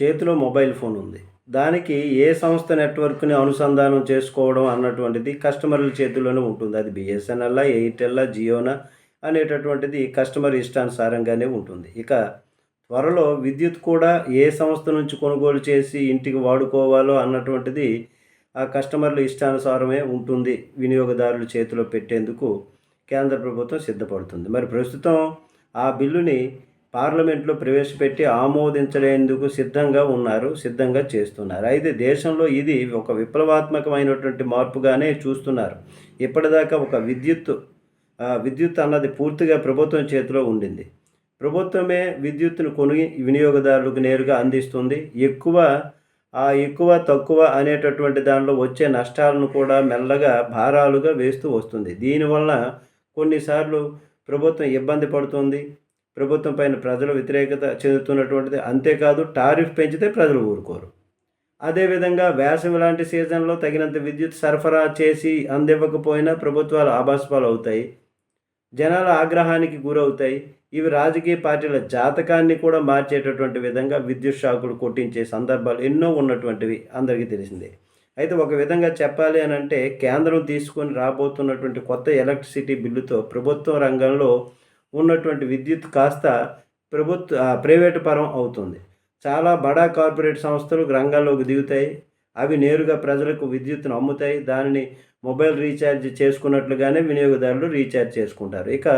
చేతిలో mobile phone ఉంది. దానికి ఏ సంస్థ నెట్వర్క్ని అనుసంధానం చేసుకోవడం అన్నటువంటిది కస్టమర్ల చేతుల్లోనే ఉంటుంది. అది బిఎస్ఎన్ఎల్ ఎయిర్టెల్లా జియోనా అనేటటువంటిది కస్టమర్ ఇష్టానుసారంగానే ఉంటుంది. ఇక త్వరలో విద్యుత్ కూడా ఏ సంస్థ నుంచి కొనుగోలు చేసి ఇంటికి వాడుకోవాలో అన్నటువంటిది ఆ కస్టమర్ల ఇష్టానుసారమే ఉంటుంది వినియోగదారుల చేతిలో పెట్టేందుకు కేంద్ర ప్రభుత్వం సిద్ధపడుతుంది. మరి ప్రస్తుతం ఆ బిల్లుని పార్లమెంట్లో ప్రవేశపెట్టి ఆమోదించలేందుకు సిద్ధంగా ఉన్నారు సిద్ధంగా చేస్తున్నారు. అయితే దేశంలో ఇది ఒక విప్లవాత్మకమైనటువంటి మార్పుగానే చూస్తున్నారు. ఇప్పటిదాకా ఒక విద్యుత్ విద్యుత్ అన్నది పూర్తిగా ప్రభుత్వం చేతిలో ఉండింది. ప్రభుత్వమే విద్యుత్తును కొని వినియోగదారులకు నేరుగా అందిస్తుంది. ఎక్కువ ఆ ఎక్కువ తక్కువ అనేటటువంటి దానిలో వచ్చే నష్టాలను కూడా మెల్లగా భారాలుగా వేస్తూ వస్తుంది. దీనివల్ల కొన్నిసార్లు ప్రభుత్వం ఇబ్బంది పడుతుంది. ప్రభుత్వం పైన ప్రజలు వ్యతిరేకత చెందుతున్నటువంటిది అంతేకాదు టారిఫ్ పెంచితే ప్రజలు ఊరుకోరు. అదేవిధంగా వ్యాసం లాంటి సీజన్లో తగినంత విద్యుత్ సరఫరా చేసి అందివ్వకపోయినా ప్రభుత్వాలు ఆభాసపాలు అవుతాయి. జనాల ఆగ్రహానికి గురవుతాయి. ఇవి రాజకీయ పార్టీల జాతకాన్ని కూడా మార్చేటటువంటి విధంగా విద్యుత్ షాకులు కొట్టించే సందర్భాలు ఎన్నో ఉన్నటువంటివి అందరికీ తెలిసిందే. అయితే ఒక విధంగా చెప్పాలి అని అంటే కేంద్రం తీసుకొని రాబోతున్నటువంటి కొత్త ఎలక్ట్రిసిటీ బిల్లుతో ప్రభుత్వ రంగంలో ఉన్నటువంటి విద్యుత్ కాస్త ప్రభుత్వ ప్రైవేటు పరం అవుతుంది. చాలా బడా కార్పొరేట్ సంస్థలు రంగంలోకి దిగుతాయి. అవి నేరుగా ప్రజలకు విద్యుత్తును అమ్ముతాయి. దానిని మొబైల్ రీఛార్జ్ చేసుకున్నట్లుగానే వినియోగదారులు రీఛార్జ్ చేసుకుంటారు. ఇక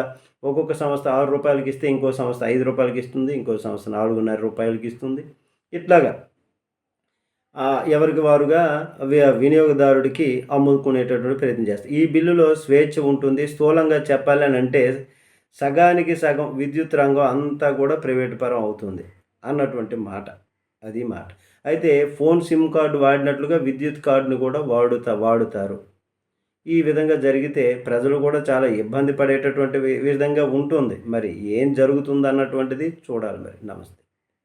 ఒక్కొక్క సంస్థ ఆరు రూపాయలకి ఇస్తే ఇంకో సంస్థ ఐదు రూపాయలకి ఇస్తుంది. ఇంకో సంస్థ నాలుగున్నర రూపాయలకి ఇస్తుంది. ఇట్లాగా ఎవరికి వారుగా వినియోగదారుడికి అమ్ముకునేటటువంటి ప్రయత్నం చేస్తారు. ఈ బిల్లులో స్వేచ్ఛ ఉంటుంది. స్థూలంగా చెప్పాలని అంటే సగానికి సగం విద్యుత్ రంగం అంతా కూడా ప్రైవేట్ పరం అవుతుంది అన్నటువంటి మాట. అది మాట. అయితే ఫోన్ సిమ్ కార్డు వాడినట్లుగా విద్యుత్ కార్డుని కూడా వాడుతా వాడుతారు. ఈ విధంగా జరిగితే ప్రజలు కూడా చాలా ఇబ్బంది పడేటటువంటి విధంగా ఉంటుంది. మరి ఏం జరుగుతుంది అన్నటువంటిది చూడాలి మరి. నమస్తే.